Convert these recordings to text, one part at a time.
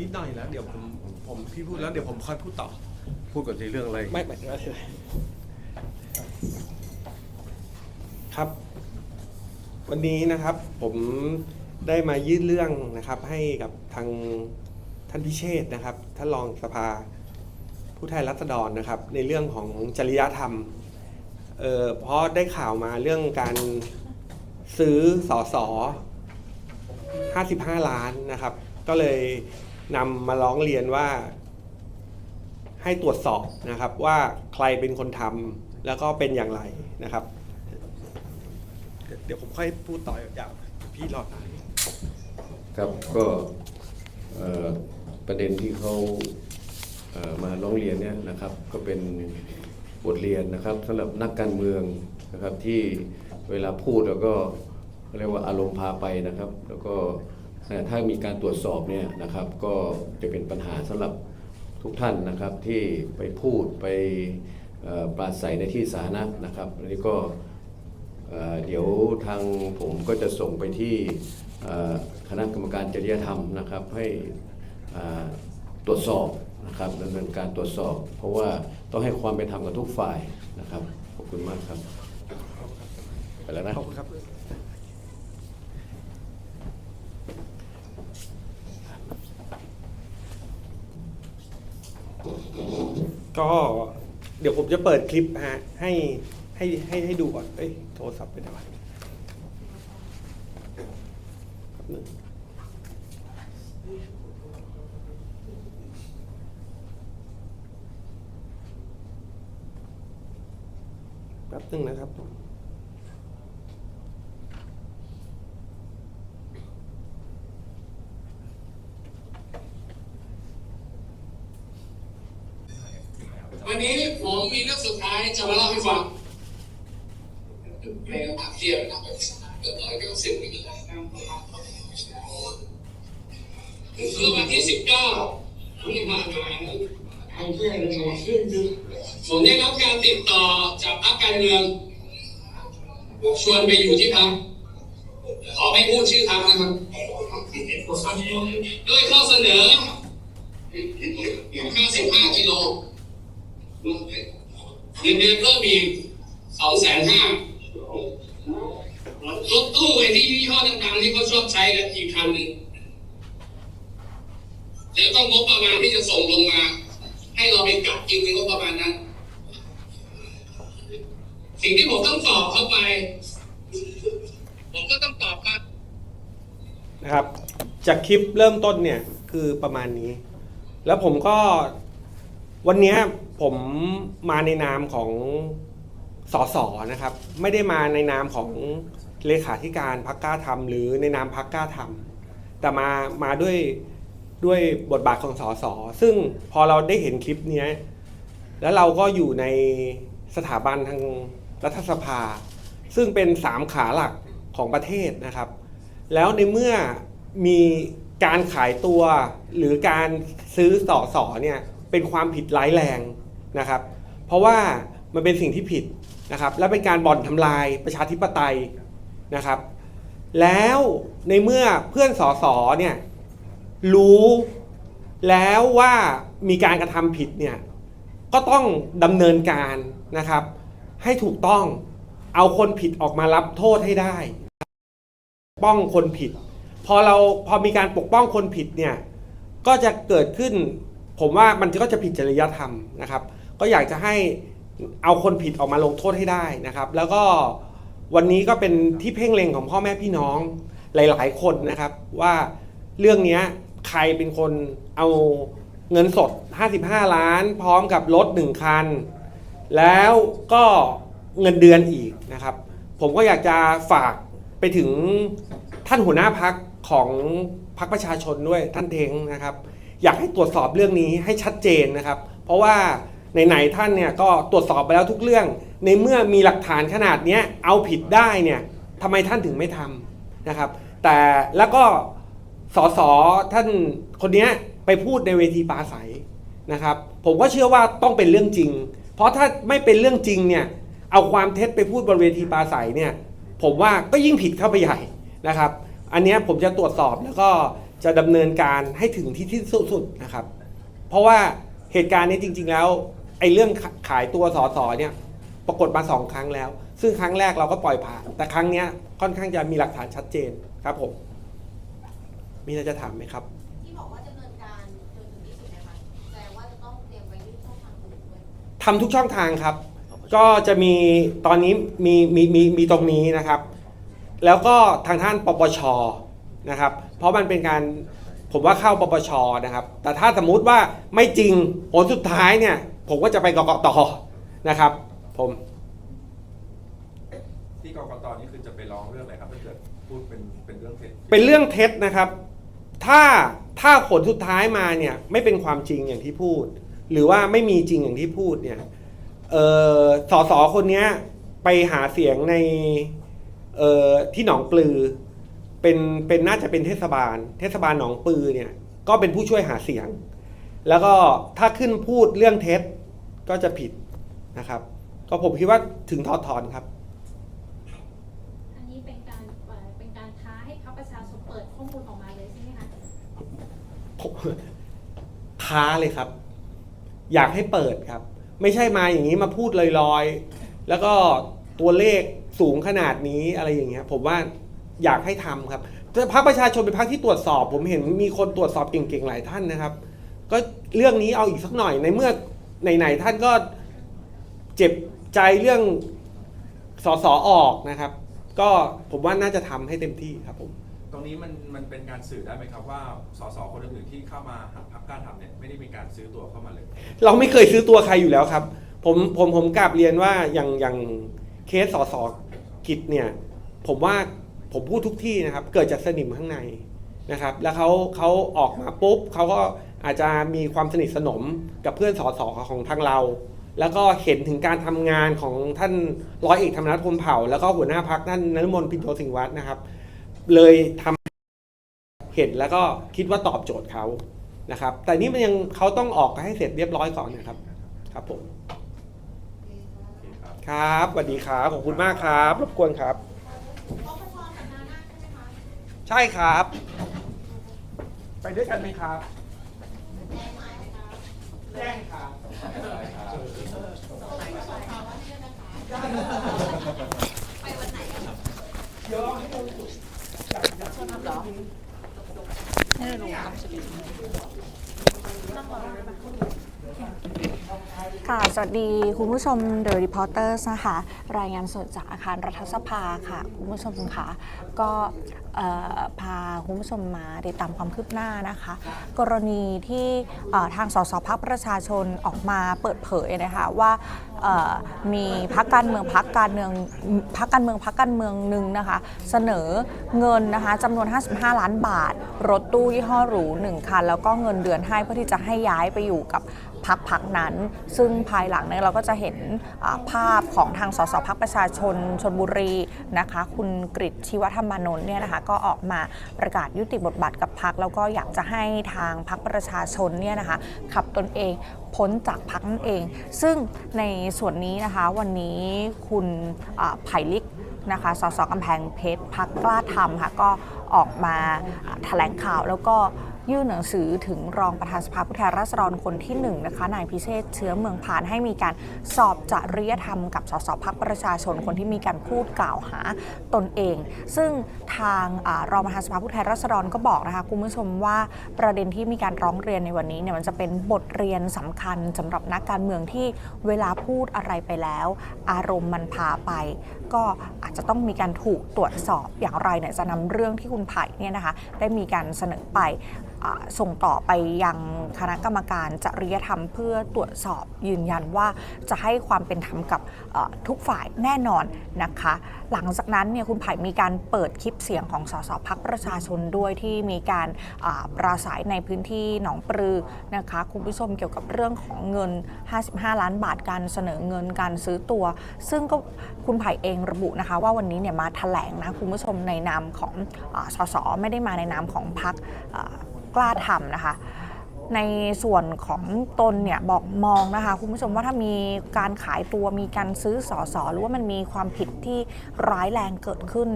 นิดหน่อยแล้ว เดี๋ยวผมผมพี่พูดแล้วเดี๋ยวผมค่อยพูดต่อ พูดก่อนสิเรื่องอะไร ไม่ไม่ไม่ครับ วันนี้นะครับผมได้มายื่นเรื่องนะครับให้กับทางท่านพิเชษฐ์นะครับท่านรองสภาผู้แทนรัษฎรนะครับ ในเรื่องของจริยธรรมเอ่อเพราะได้ข่าวมาเรื่องการซื้อสอสอ55 ล้านนะครับ ก็เลย นำมาร้องเรียนว่า ให้ตรวจสอบนะครับว่าใครเป็นคนทำแล้วก็เป็นอย่างไรนะครับ เดี๋ยวผมค่อยพูดต่อยาวๆพี่รอดครับก็ประเด็นที่เขาเมาร้องเรียนเนี่ยนะครับ ก็เป็นบทเรียนนะครับสำหรับนักการเมืองนะครับที่เวลาพูดแล้วก็เรียกว่าอารมณ์พาไปนะครับ แล้วก็ ถ้ามีการตรวจสอบเนี่ยนะครับก็จะเป็นปัญหาสำหรับทุกท่านนะครับที่ไปพูดไปปราศัยในที่สาธารณะนะครับอันนี้ก็เดี๋ยวทางผมก็จะส่งไปที่คณะกรรมการจริยธรรมนะครับให้ตรวจสอบนะครับดำเนินการตรวจสอบ เพราะว่าต้องให้ความเป็นธรรมกับทุกฝ่ายนะครับขอบคุณมากครับไปแล้วนะขอบคุณครับ ก็เดี๋ยวผมจะเปิดคลิปฮะให้ให้ให้ให้ดูก่อน เอ้ยโทรศัพท์ไปไหนวะครับนึงแป๊บนึงนะครับ วันนี้ผมมีเรื่องสุดท้ายจะมาเล่าให้ฟังเพลงผักเทียบนะครับเกิดอะไรก็สิบปีแล้ว คือวันที่สิบเก้าที่ผ่านมาผมได้รับการติดต่อจากพรรคการเมืองชวนไปอยู่ที่พักขอไม่พูดชื่อพักนะครับโดยข้อเสนอ55กิโลเงินเดือนเพิ่มอีกสองแสนห้ารถตู้ไอ้ที่ยี่ห้อดังๆที่เขาชอบใช้กันอีกคันหนึ่ง แล้วก็งบประมาณที่จะส่งลงมา ให้เราไปกัดกินในงบประมาณนั้น สิ่งที่ผมต้องตอบเข้าไป ผมก็ต้องตอบครับนะครับ จากคลิปเริ่มต้นเนี่ยคือประมาณนี้ แล้วผมก็วันนี้ผมมาในนามของสสนะครับ ไม่ได้มาในนามของเลขาธิการพักกล้าทำหรือในนามพักกล้าทำแต่มามาด้วย ด้วยบทบาทของสสซึ่งพอเราได้เห็นคลิปเนี้ยแล้วเราก็อยู่ในสถาบันทางรัฐสภา ซึ่งเป็นสามขาหลักของประเทศนะครับ แล้วในเมื่อมีการขายตัวหรือการซื้อสอสอเนี่ยเป็นความผิดร้ายแรงนะครับ เพราะว่ามันเป็นสิ่งที่ผิดนะครับ และเป็นการบ่อนทำลายประชาธิปไตยนะครับ แล้วในเมื่อเพื่อนสอสอเนี่ย รู้แล้วว่ามีการกระทำผิดเนี่ยก็ต้องดำเนินการนะครับ ให้ถูกต้องเอาคนผิดออกมารับโทษให้ได้ป้องคนผิด พอเราพอมีการปกป้องคนผิดเนี่ยก็จะเกิดขึ้น ผมว่ามันก็จะผิดจริยธรรมนะครับ ก็อยากจะให้เอาคนผิดออกมาลงโทษให้ได้นะครับ แล้วก็วันนี้ก็เป็นที่เพ่งเล็งของพ่อแม่พี่น้องหลาย ๆ คนนะครับ ว่าเรื่องนี้ ใครเป็นคนเอาเงินสด 55 ล้าน พร้อมกับรถหนึ่งคัน แล้วก็เงินเดือนอีกนะครับ ผมก็อยากจะฝากไปถึงท่านหัวหน้าพักของพักประชาชนด้วยท่านเทงนะครับ อยากให้ตรวจสอบเรื่องนี้ให้ชัดเจนนะครับ เพราะว่าไหนๆท่านเนี่ยก็ตรวจสอบไปแล้วทุกเรื่อง ในเมื่อมีหลักฐานขนาดนี้เอาผิดได้เนี่ยทำไมท่านถึงไม่ทำนะครับ แต่แล้วก็ สสท่านคนนี้ไปพูดในเวทีปราศัยนะครับ ผมก็เชื่อว่าต้องเป็นเรื่องจริง เพราะถ้าไม่เป็นเรื่องจริงเนี่ยเอาความเท็จไปพูดบนเวทีปราศัยเนี่ยผมว่าก็ยิ่งผิดเข้าไปใหญ่นะครับ อันนี้ผมจะตรวจสอบแล้วก็จะดำเนินการให้ถึงที่ที่สุดนะครับ เพราะว่าเหตุการณ์นี้จริง ๆ แล้วไอ้เรื่องขายตัวสอสอเนี่ยปรากฏมาสองครั้งแล้ว ซึ่งครั้งแรกเราก็ปล่อยผ่านแต่ครั้งนี้ค่อนข้างจะมีหลักฐานชัดเจนครับผม มีอะไรจะถามไหมครับ ที่บอกว่าดำเนินการจนถึงที่สุดนะคะแสดงว่าจะต้องเตรียมไว้ยื่นช่องทางอื่นด้วย ทำทุกช่องทางครับ ก็จะมีตอนนี้มีมีมีมีตรงนี้นะครับ แล้วก็ทางท่านปปชนะครับ เพราะมันเป็นการผมว่าเข้าปปชนะครับ แต่ถ้าสมมุติว่าไม่จริงผลสุดท้ายเนี่ย ผมก็จะไปกกตนะครับ ผม ที่กกตนี่คือจะไปร้องเรื่องอะไรครับถ้าเกิดพูดเป็นเป็นเรื่องเท็จ เป็นเรื่องเท็จนะครับ ถ้าถ้าผลสุดท้ายมาเนี่ยไม่เป็นความจริงอย่างที่พูด หรือว่าไม่มีจริงอย่างที่พูดเนี่ยเออสอสอคนเนี้ยไปหาเสียงในเออที่หนองปลือ เป็นเป็นน่าจะเป็นเทศบาล เทศบาลหนองปลือเนี่ยก็เป็นผู้ช่วยหาเสียง แล้วก็ถ้าขึ้นพูดเรื่องเท็จก็จะผิดนะครับ ก็ผมคิดว่าถึงถอดถอนครับ อันนี้เป็นการเอ่อเป็นการท้าให้พรรคประชาชนเปิดข้อมูลออกมาเลยใช่ไหมคะ ผม ท้าเลยครับ อยากให้เปิดครับ ไม่ใช่มาอย่างนี้มาพูดลอยๆ แล้วก็ตัวเลขสูงขนาดนี้อะไรอย่างเงี้ย ผมว่าอยากให้ทำครับแต่พรรคประชาชนเป็นพรรคที่ตรวจสอบ ผมเห็นมีคนตรวจสอบเก่งๆหลายท่านนะครับ ก็เรื่องนี้เอาอีกสักหน่อยในเมื่อไหนๆท่านก็เจ็บใจเรื่องสสออกนะครับ ก็ผมว่าน่าจะทำให้เต็มที่ครับผม ตรงนี้มันมันเป็นการสื่อได้ไหมครับว่าสสคนอื่นๆที่เข้ามาหาพรรคกล้าทำเนี่ยไม่ได้มีการซื้อตัวเข้ามาเลย เราไม่เคยซื้อตัวใครอยู่แล้วครับ ผมผมผมกลับเรียนว่าอย่างอย่างเคสสสกิจเนี่ย ผมว่าผมพูดทุกที่นะครับ เกิดจากสนิมข้างในนะครับ แล้วเขาเขาออกมาปุ๊บเขาก็อาจจะมีความสนิทสนมกับเพื่อนสสของทางเรา แล้วก็เห็นถึงการทำงานของท่านร้อยเอกธรรมนัฐพรหมเผ่า แล้วก็หัวหน้าพักท่านนฤมลปินโตสิงห์วัฒน์นะครับ เลยทำเห็นแล้วก็คิดว่าตอบโจทย์เขานะครับ แต่นี่มันยังเขาต้องออกให้เสร็จเรียบร้อยก่อนนะครับ ครับผม ครับสวัสดีครับขอบคุณมากครับ รบกวนครับ ใช่ครับ ไปด้วยกันไหมครับแจ้งครับ 해외로 갑시다. ค่ะ สวัสดีคุณผู้ชม The Reporters นะคะ รายงานสดจากอาคารรัฐสภาค่ะ คุณผู้ชมค่ะก็พาคุณผู้ชมมาติดตามความคืบหน้านะคะ กรณีที่ทางสสพักประชาชนออกมาเปิดเผยนะคะว่ามีพักการเมืองพักการเมืองพักการเมืองพักการเมืองหนึ่งนะคะ เสนอเงินนะคะจำนวน 55 ล้านบาท รถตู้ยี่ห้อหรู1คันแล้วก็เงินเดือนให้เพื่อที่จะให้ย้ายไปอยู่กับ พักพักนั้น ซึ่งภายหลังเนี่ยเราก็จะเห็นภาพของทางสสพักประชาชนชนบุรีนะคะ คุณกริชชีวธรรมนนท์เนี่ยนะคะก็ออกมาประกาศยุติบทบาทกับพักแล้วก็อยากจะให้ทางพักประชาชนเนี่ยนะคะขับตนเองพ้นจากพักนั่นเอง ซึ่งในส่วนนี้นะคะวันนี้คุณไผ่ลิกนะคะสสกำแพงเพชรพักกล้าทำค่ะก็ออกมาแถลงข่าวแล้วก็ ยื่นหนังสือถึงรองประธานสภาผู้แทนราษฎรคนที่1นะคะนายพิเชษเชื้อเมืองพานให้มีการสอบจริยธรรมกับสสพักประชาชนคนที่มีการพูดกล่าวหาตนเอง ซึ่งทางอรองประธานสภาผู้แทนราษฎรก็บอกนะคะคุณผู้ชมว่าประเด็นที่มีการร้องเรียนในวันนี้เนี่ยมันจะเป็นบทเรียนสำคัญสำหรับนักการเมืองที่เวลาพูดอะไรไปแล้ว อารมณ์มันพาไป ก็อาจจะต้องมีการถูกตรวจสอบอย่างไรเนี่ยจะนำเรื่องที่คุณไผ่เนี่ยนะคะได้มีการเสนอไปส่งต่อไปยังคณะกรรมการจริยธรรมเพื่อตรวจสอบยืนยันว่าจะให้ความเป็นธรรมกับทุกฝ่ายแน่นอนนะคะ หลังจากนั้นเนี่ยคุณไผ่มีการเปิดคลิปเสียงของสสพักประชาชนด้วยที่มีการปราศัยในพื้นที่หนองปลือนะคะคุณผู้ชมเกี่ยวกับเรื่องของเงิน 55 ล้านบาทการเสนอเงินการซื้อตัว ซึ่งก็คุณไผ่เองระบุนะคะ ว่าวันนี้เนี่ยมาแถลงนะคุณผู้ชมในนามของอสสไม่ได้มาในนามของพัก กล้าทำนะคะ ในส่วนของตนเนี่ยบอกมองนะคะคุณผู้ชมว่าถ้ามีการขายตัวมีการซื้อสอสอหรือว่ามันมีความผิดที่ร้ายแรงเกิดขึ้น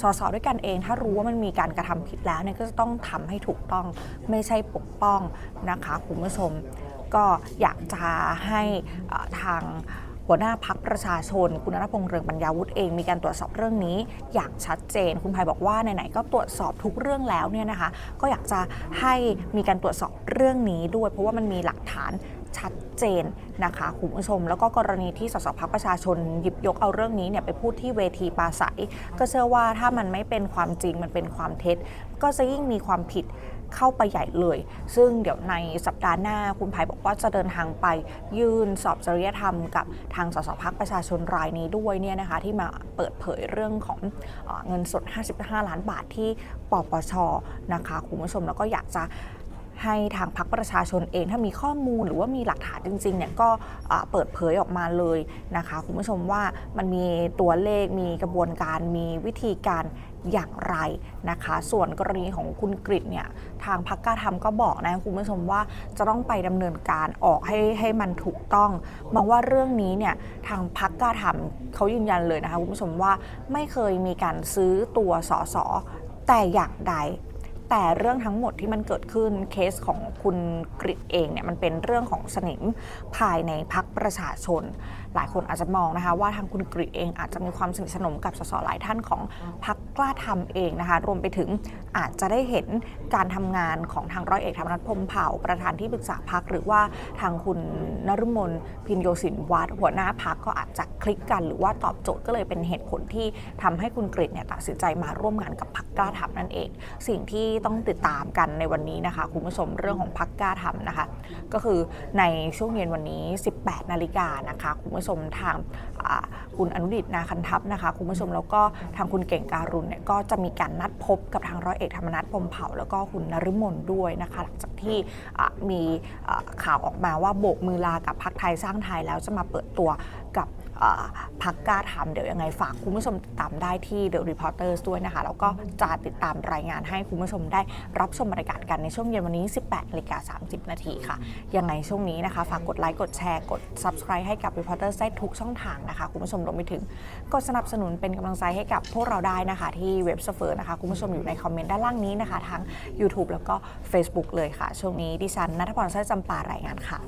สอสอด้วยกันเอง ถ้ารู้ว่ามันมีการกระทำผิดแล้วเนี่ยก็จะต้องทำให้ถูกต้องไม่ใช่ปกป้องนะคะคุณผู้ชมก็อยากจะให้ทาง หัวหน้าพักประชาชน คุณนพงษ์เรืองปัญญาวุฒิเองมีการตรวจสอบเรื่องนี้อย่างชัดเจน คุณภัยบอกว่าไหนๆก็ตรวจสอบทุกเรื่องแล้วเนี่ยนะคะ ก็อยากจะให้มีการตรวจสอบเรื่องนี้ด้วย เพราะว่ามันมีหลักฐานชัดเจนนะคะคุณผู้ชม แล้วก็กรณีที่สสพักประชาชนหยิบยกเอาเรื่องนี้เนี่ยไปพูดที่เวทีปราศัย ก็เชื่อว่าถ้ามันไม่เป็นความจริงมันเป็นความเท็จ ก็จะยิ่งมีความผิด เข้าไปใหญ่เลย ซึ่งเดี๋ยวในสัปดาห์หน้าคุณภัยบอกว่าจะเดินทางไปยื่นสอบจริยธรรมกับทางสสพักประชาชนรายนี้ด้วยเนี่ยนะคะที่มาเปิดเผยเรื่องของเอเงินสด 55 ล้านบาทที่ปปชนะคะคุณผู้ชมแล้วก็อยากจะ ให้ทางพักประชาชนเองถ้ามีข้อมูลหรือว่ามีหลักฐานจริงๆเนี่ยก็เปิดเผยออกมาเลยนะคะคุณผู้ชมว่ามันมีตัวเลขมีกระบวนการมีวิธีการอย่างไรนะคะ ส่วนกรณีของคุณกริชเนี่ยทางพักกล้าทำก็บอกนะคุณผู้ชมว่าจะต้องไปดำเนินการออกให้ให้มันถูกต้องมองว่าเรื่องนี้เนี่ยทางพักกล้าทำเขายืนยันเลยนะคะคุณผู้ชมว่าไม่เคยมีการซื้อตัวสอสอแต่อย่างใด แต่เรื่องทั้งหมดที่มันเกิดขึ้นเคสของคุณกริชเองเนี่ยมันเป็นเรื่องของสนิมภายในพักประชาชน หลายคนอาจจะมองนะคะ ว่าทางคุณกริเองอาจจะมีความสนิทสนมกับสสหลายท่านของพักกล้าทำเองนะคะ รวมไปถึงอาจจะได้เห็นการทำงานของทางร้อยเอกธรรมนัฐพมเผ่า ประธานที่ปรึกษาพักหรือว่าทางคุณนฤมลพินโยสินวัฒน์หัวหน้าพักก็อาจจะคลิกกัน หรือว่าตอบโจทย์ก็เลยเป็นเหตุผลที่ทำให้คุณกริเนี่ยตัดสินใจมาร่วมงานกับพักกล้าทำนั่นเอง สิ่งที่ต้องติดตามกันในวันนี้นะคะคุณผู้ชมเรื่องของพักกล้าทำนะคะ ก็คือในช่วงเย็นวันนี้ 18 นาฬิกานะคะคุณผู้ชมทางคุณอนุดิตนาคันทัพนะคะ คุณผู้ชมแล้วก็ทางคุณเก่งการุณเนี่ยก็จะมีการนัดพบกับทางร้อยเอกธรรมนัฐพรมเผ่าแล้วก็คุณนฤมลด้วยนะคะ หลังจากที่มีข่าวออกมาว่าโบกมือลากับพักไทยสร้างไทยแล้วจะมาเปิดตัวกับ พักกล้าทำเดี๋ยวยังไงฝากคุณผู้ชมติดตามได้ที่ The Reporters ด้วยนะคะ แล้วก็จะติดตามรายงานให้คุณผู้ชมได้รับชมบรรยากาศกันในช่วงเย็นวันนี้ 18นาฬิกา30 นาทีค่ะ ยังไงช่วงนี้นะคะ ฝากกดไลค์ กดแชร์ กด Subscribe ให้กับ Reporters ได้ทุกช่องทางนะคะ คุณผู้ชมรวมไปถึงกดสนับสนุนเป็นกำลังใจให้กับพวกเราได้นะคะที่เว็บเซฟเฟอร์นะคะคุณผู้ชมอยู่ในคอมเมนต์ด้านล่างนี้นะคะทั้ง YouTube แล้วก็ Facebook เลยค่ะ ช่วงนี้ดิฉันนัทพรสร้อยจำปารายงานค่ะ